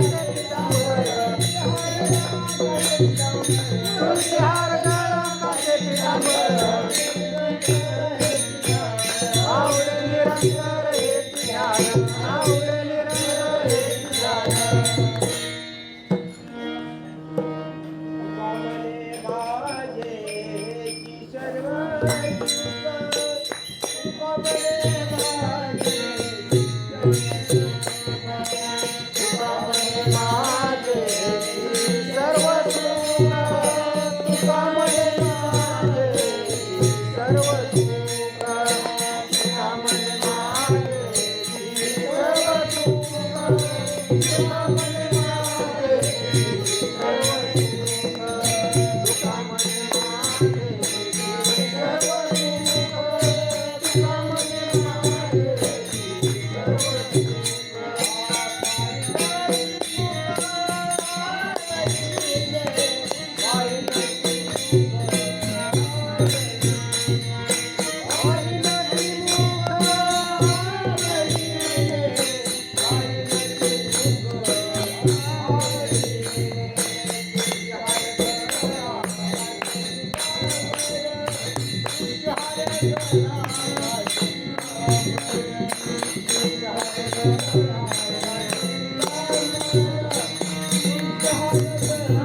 Yeah. Música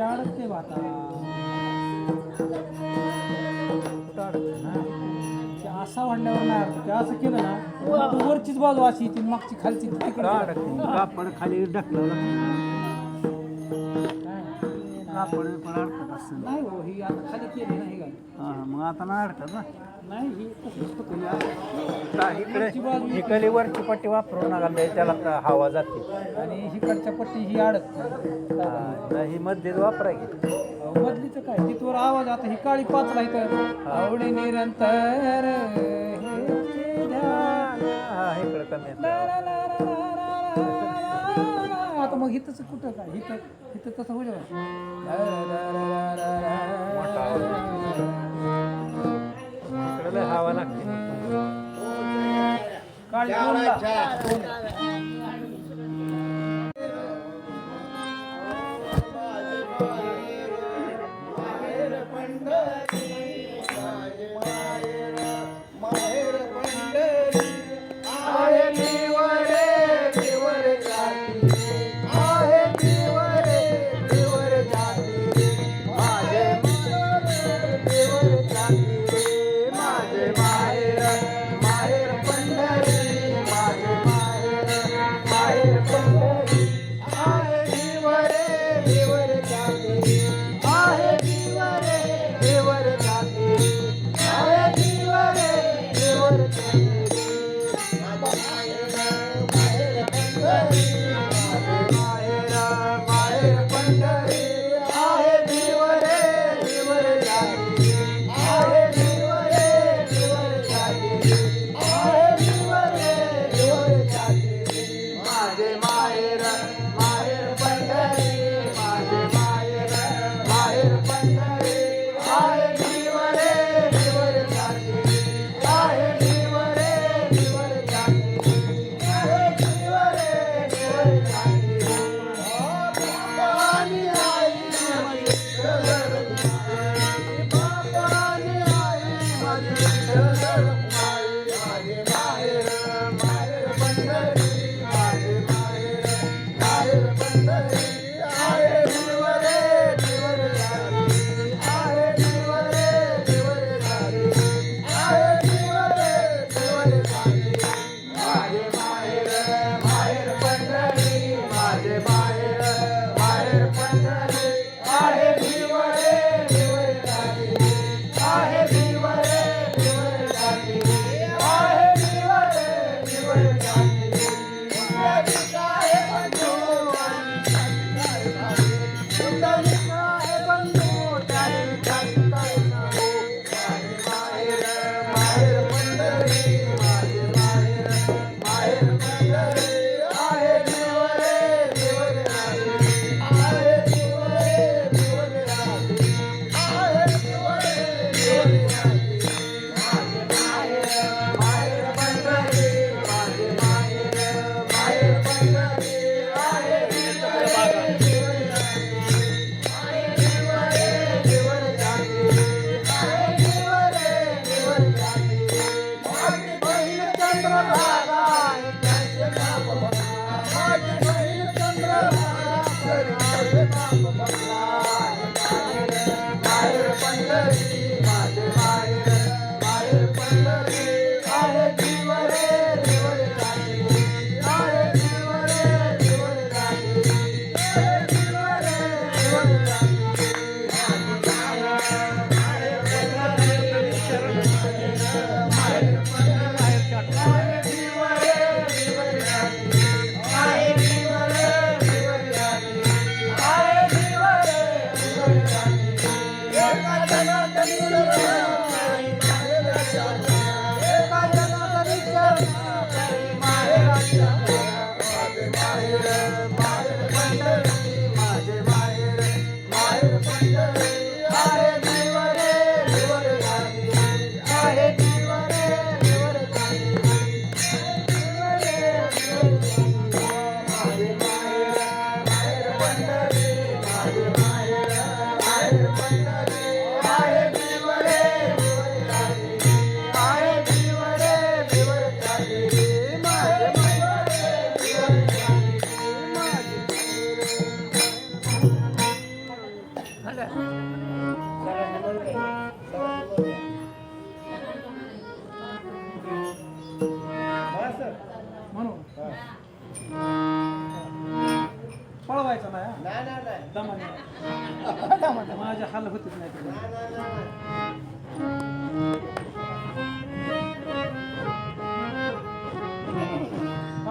ते आता अडकते ना ते असा वाढल्यावर नाही अडकत ते असं केलं ना तर वरचीच बाजू अशी येते मागची खालची तिकडे अडकते कापड खाली ढकलं कापड पण अडकत असं नाही हो ही आता खाली केली नाही का? हा मग आता नाही अडकत ना. नाही पट्टी वापरू नका त्याला हवा जाते. आणि हिकडच्या पट्टी ही अडक ही मध्येच वापरा की. मधलीच काय? तिथवर आवाज आता ही काळी पाच नाही आवडी निरंतर आता मग हिथंच कुठं काय? हिथं हिथं तसं होऊ ला ला ला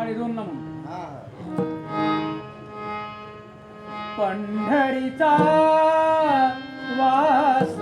काळी दोन ना म्हणून पंढरीचा वास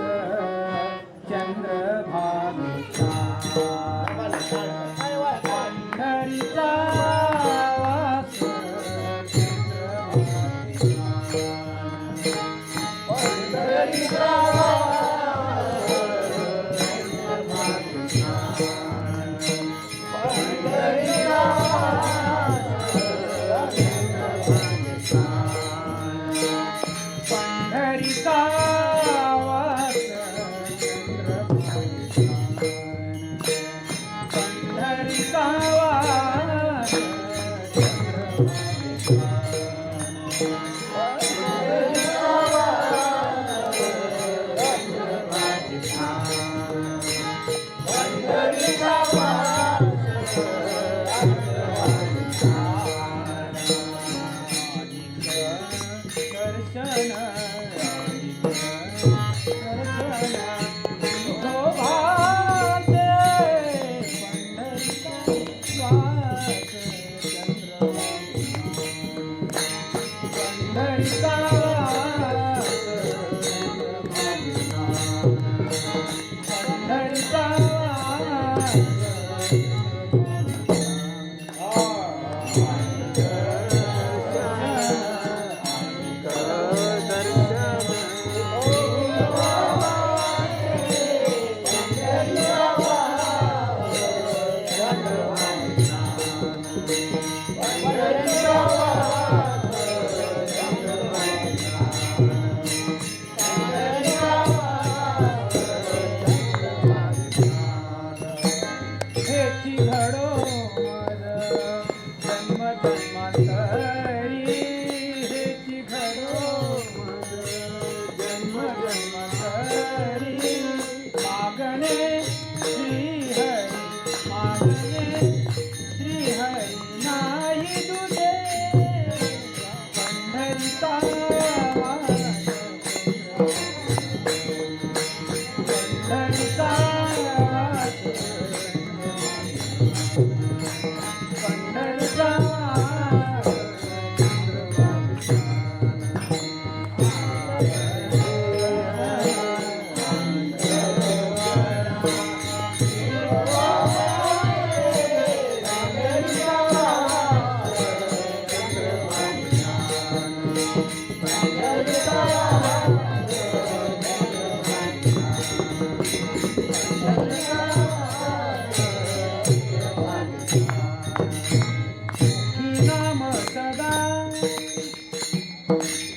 ही